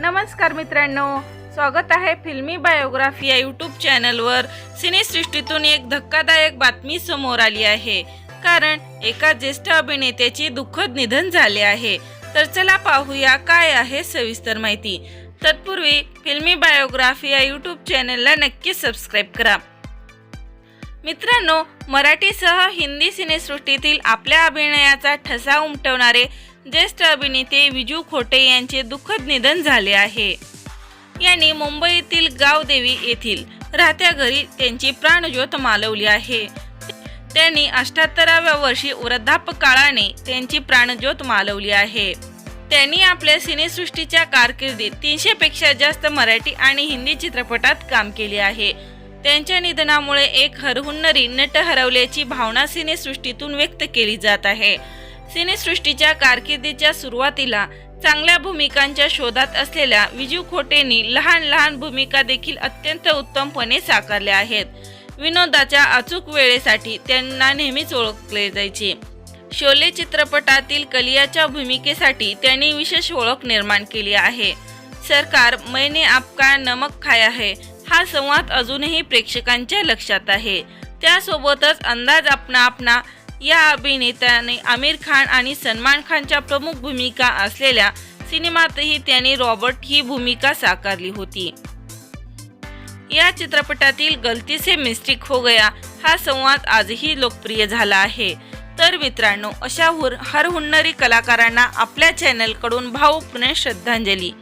नमस्कार मित्रांनो स्वागत आहे फिल्मी बायोग्राफी या यूट्यूब चॅनलवर. सिनेसृष्टीतून एक धक्कादायक बातमी समोर आली आहे. कारण एका ज्येष्ठ अभिनेत्याचे दुःखद निधन झाले आहे. तर चला पाहूया काय आहे सविस्तर माहिती. तत्पूर्वी फिल्मी बायोग्राफी या यूट्यूब चॅनलला नक्की सबस्क्राईब करा. मित्रांनो मराठीसह हिंदी सिनेसृष्टीतील आपल्या अभिनयाचा ठसा उमटवणारे ज्येष्ठ अभिनेते विजू खोटे यांचे दुःखद निधन झाले आहे. यांनी मुंबईतील गावदेवी येथील राहत्या घरी त्यांची प्राणज्योत मालवली आहे. त्यांनी अठ्याहत्तराव्या वर्षी वृद्धापकाळाने त्यांची प्राणज्योत मालवली आहे. त्यांनी आपल्या सिनेसृष्टीच्या कारकिर्दीत तीनशे पेक्षा जास्त मराठी आणि हिंदी चित्रपटात काम केले आहे. त्यांच्या निधनामुळे एक हरहुन्नरी नट हरवल्याची भावना सिनेसृष्टीतून व्यक्त केली जात आहे. सिनेसृष्टीच्या कारकिर्दीच्या सुरुवातीला चांगल्या भूमिकांच्या शोधात असलेल्या विजू खोटेंनी लहान लहान भूमिका देखील अत्यंत उत्तमपणे साकारल्या आहेत. विनोदाच्या अचूक वेळेसाठी त्यांना नेहमीच ओळखले जायचे. शोले चित्रपटातील कलियाच्या भूमिकेसाठी त्यांनी विशेष ओळख निर्माण केली आहे. सरकार मैने आपका नमक खाया है हा संवाद अजूनही प्रेक्षकांच्या लक्षात आहे. त्यासोबतच अंदाज आपणा आपणा या अभिनेत्याने आमिर खान आणि सलमान खानच्या प्रमुख भूमिका असलेल्या सिनेमातही त्यांनी रॉबर्ट ही भूमिका साकारली होती. या चित्रपटातील गलती से मिस्टेक हो गया हा संवाद आजही लोकप्रिय झाला आहे. तर मित्रांनो अशा हुर हर हुन्नरी कलाकारांना आपल्या चॅनलकडून भावपूर्ण श्रद्धांजली.